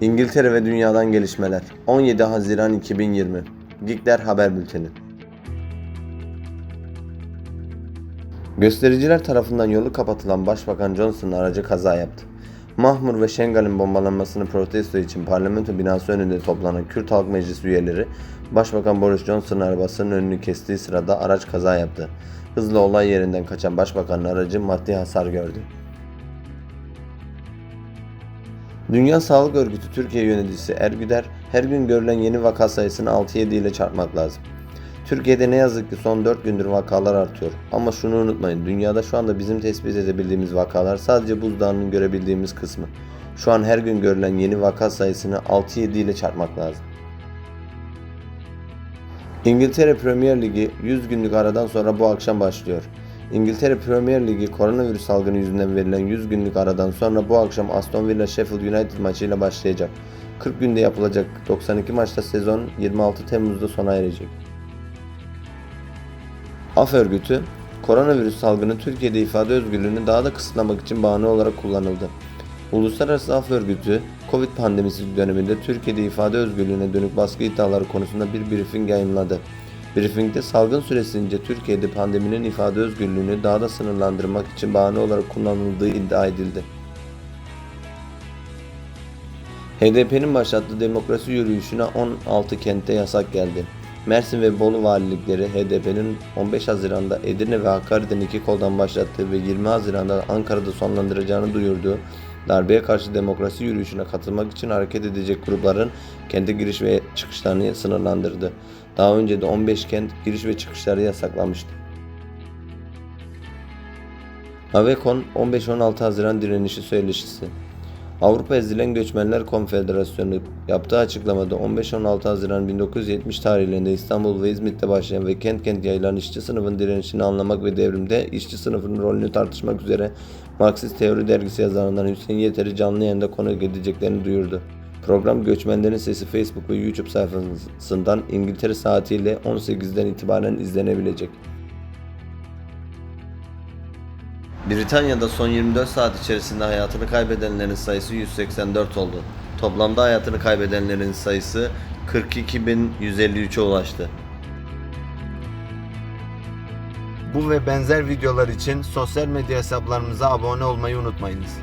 İngiltere ve dünyadan gelişmeler. 17 Haziran 2020. Geekler Haber Bülteni. Göstericiler tarafından yolu kapatılan Başbakan Johnson'ın aracı kaza yaptı. Mahmur ve Şengal'in bombalanmasını protesto için parlamento binası önünde toplanan Kürt Halk Meclisi üyeleri Başbakan Boris Johnson'ın arabasının önünü kestiği sırada araç kaza yaptı. Hızla olay yerinden kaçan başbakanın aracı maddi hasar gördü. Dünya Sağlık Örgütü Türkiye yöneticisi Ergüder, her gün görülen yeni vaka sayısını 6-7 ile çarpmak lazım. Türkiye'de ne yazık ki son 4 gündür vakalar artıyor. Ama şunu unutmayın, dünyada şu anda bizim tespit edebildiğimiz vakalar sadece buzdağının görebildiğimiz kısmı. Şu an her gün görülen yeni vaka sayısını 6-7 ile çarpmak lazım. İngiltere Premier Ligi 100 günlük aradan sonra bu akşam başlıyor. İngiltere Premier Ligi koronavirüs salgını yüzünden verilen 100 günlük aradan sonra bu akşam Aston Villa Sheffield United maçıyla başlayacak. 40 günde yapılacak 92 maçta sezon 26 Temmuz'da sona erecek. Af örgütü, koronavirüs salgını Türkiye'de ifade özgürlüğünü daha da kısıtlamak için bahane olarak kullanıldı. Uluslararası Af Örgütü, Covid pandemisi döneminde Türkiye'de ifade özgürlüğüne dönük baskı iddiaları konusunda bir briefing yayınladı. Briefingde salgın süresince Türkiye'de pandeminin ifade özgürlüğünü daha da sınırlandırmak için bahane olarak kullanıldığı iddia edildi. HDP'nin başlattığı demokrasi yürüyüşüne 16 kentte yasak geldi. Mersin ve Bolu valilikleri HDP'nin 15 Haziran'da Edirne ve Hakkari'den iki koldan başlattığı ve 20 Haziran'da Ankara'da sonlandıracağını duyurduğu darbeye karşı demokrasi yürüyüşüne katılmak için hareket edecek grupların kendi giriş ve çıkışlarını sınırlandırdı. Daha önce de 15 kent giriş ve çıkışları yasaklamıştı. Avekon 15-16 Haziran direnişi söyleşisi Avrupa Ezilen Göçmenler Konfederasyonu yaptığı açıklamada 15-16 Haziran 1970 tarihlerinde İstanbul ve İzmit'te başlayan ve kent kent yayılan işçi sınıfın direnişini anlamak ve devrimde işçi sınıfının rolünü tartışmak üzere Marksist Teori Dergisi yazarından Hüseyin Yeter'i canlı yayında konuk edeceklerini duyurdu. Program Göçmenlerin Sesi Facebook ve YouTube sayfasından İngiltere saatiyle 18'den itibaren izlenebilecek. Britanya'da son 24 saat içerisinde hayatını kaybedenlerin sayısı 184 oldu. Toplamda hayatını kaybedenlerin sayısı 42.153'e ulaştı. Bu ve benzer videolar için sosyal medya hesaplarımıza abone olmayı unutmayınız.